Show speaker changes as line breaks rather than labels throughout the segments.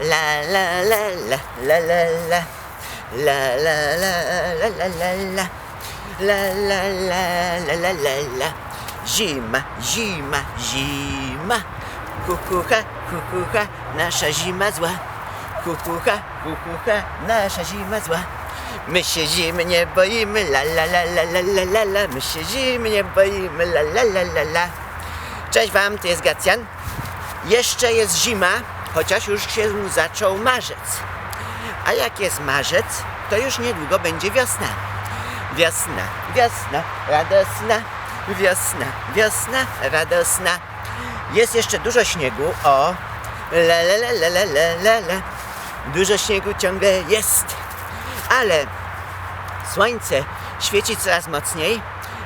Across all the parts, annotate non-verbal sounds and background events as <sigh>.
La la la la la la la La la la la la la la La la la la la la la Zima, zima, zima Kukucha, kukucha, nasza zima zła Kukucha, kukucha, nasza zima zła My się zimy nie boimy, la la la la la la la la My się zimy nie boimy, la la la la la Cześć wam, to jest Gacjan Jeszcze jest zima, chociaż już się zaczął marzec. A jak jest marzec, to już niedługo będzie wiosna. Wiosna, wiosna, radosna Wiosna, wiosna, radosna. Jest jeszcze dużo śniegu, o. La la la la la la la Dużo śniegu ciągle jest. Ale słońce świeci coraz mocniej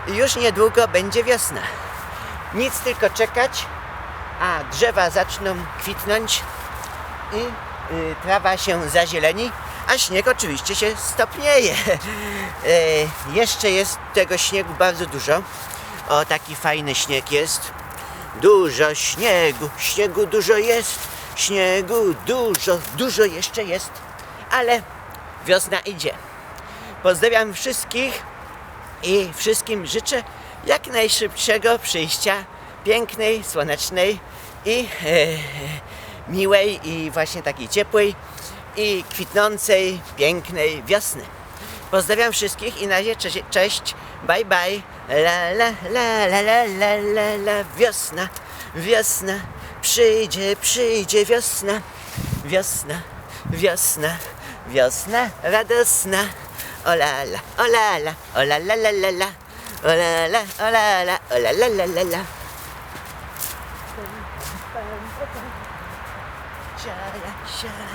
i już niedługo będzie wiosna. Nic tylko czekać, a drzewa zaczną kwitnąć i y, trawa się zazieleni, a śnieg oczywiście się stopnieje. E, <laughs> jeszcze jest tego śniegu bardzo dużo. O, taki fajny śnieg jest. Dużo śniegu, śniegu dużo jest, śniegu dużo, dużo jeszcze jest, ale wiosna idzie. Pozdrawiam wszystkich i wszystkim życzę jak najszybszego przyjścia pięknej, słonecznej i e, miłej i właśnie takiej ciepłej i kwitnącej, pięknej wiosny. Pozdrawiam wszystkich i na razie cześć, cześć bye bye, la la la la la la la la wiosna, wiosna, przyjdzie, przyjdzie wiosna, wiosna, wiosna, wiosna radosna, o la la, la la, la la la la la, la la, la la, la la la la la. Shine, shine.